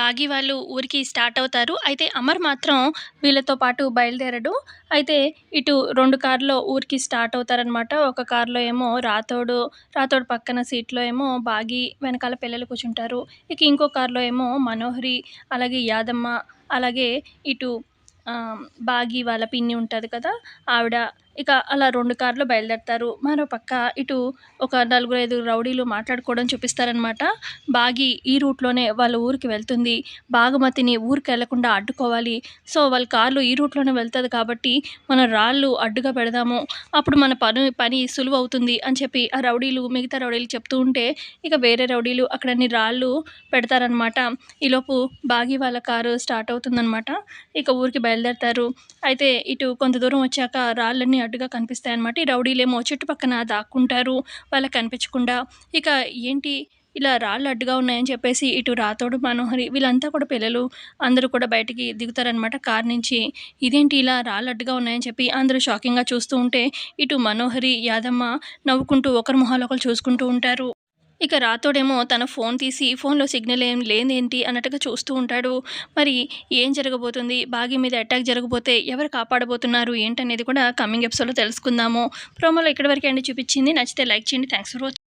బాగి వాళ్ళు ఊరికి స్టార్ట్ అవుతారు. అయితే అమర్ మాత్రం వీళ్ళతో పాటు బయలుదేరడు. అయితే ఇటు రెండు కార్లో ఊరికి స్టార్ట్ అవుతారనమాట ఒక కార్లో ఏమో రాతోడు రాతోడు పక్కన సీట్లో ఏమో బాగి వెనకాల పిల్లలు కూర్చుంటారు. ఇక ఇంకో కార్లో ఏమో మనోహరి అలాగే యాదమ్మ అలాగే ఇటు బాగి వాళ్ళ పిన్ని ఉంటుంది కదా ఆవిడ ఇక అలా రెండు కార్లు బయలుదేరతారు. మరో పక్క ఇటు ఒక నలుగురు ఐదు రౌడీలు మాట్లాడుకోవడం చూపిస్తారనమాట బాగి ఈ రూట్లోనే వాళ్ళ ఊరికి వెళ్తుంది. బాగుమతిని ఊరికి వెళ్ళకుండా అడ్డుకోవాలి. సో వాళ్ళ కార్లు ఈ రూట్లోనే వెళ్తుంది కాబట్టి మన రాళ్ళు అడ్డుగా పెడదాము. అప్పుడు మన పని పని సులువు అవుతుంది అని చెప్పి ఆ రౌడీలు మిగతా రౌడీలు చెప్తూ ఉంటే ఇక వేరే రౌడీలు అక్కడన్ని రాళ్ళు పెడతారనమాట ఈలోపు బాగి వాళ్ళ కారు స్టార్ట్ అవుతుందనమాట ఇక ఊరికి బయలుదేరతారు. అయితే ఇటు కొంత దూరం వచ్చాక రాళ్ళన్నీ ఉన్నట్టుగా కనిపిస్తాయి అనమాట ఈ రౌడీలేమో చుట్టుపక్కన దాక్కుంటారు. వాళ్ళకి కనిపించకుండా ఇక ఏంటి ఇలా రాళ్ళు అడ్డుగా ఉన్నాయని చెప్పేసి ఇటు రాతోడు మనోహరి వీళ్ళంతా కూడా పిల్లలు. అందరూ కూడా బయటికి దిగుతారనమాట కార్ నుంచి. ఇదేంటి ఇలా రాళ్ళు అడ్డుగా ఉన్నాయని చెప్పి అందరూ షాకింగ్గా చూస్తూ ఉంటే ఇటు మనోహరి యాదమ్మ నవ్వుకుంటూ ఒకరి మొహాలు ఒకరు చూసుకుంటూ ఉంటారు. ఇక రాతోడేమో తన ఫోన్ తీసి ఫోన్లో సిగ్నల్ ఏం లేదేంటి అన్నట్టుగా చూస్తూ ఉంటాడు. మరి ఏం జరగబోతుంది? బాగి మీద అటాక్ జరగబోతే ఎవరు కాపాడబోతున్నారు? ఏంటనేది కూడా కమింగ్ ఎపిసోడ్లో తెలుసుకుందాము. ప్రోమోలో ఇక్కడి వరకు అండి చూపించింది. నచ్చితే లైక్ చేయండి. Thanks for watching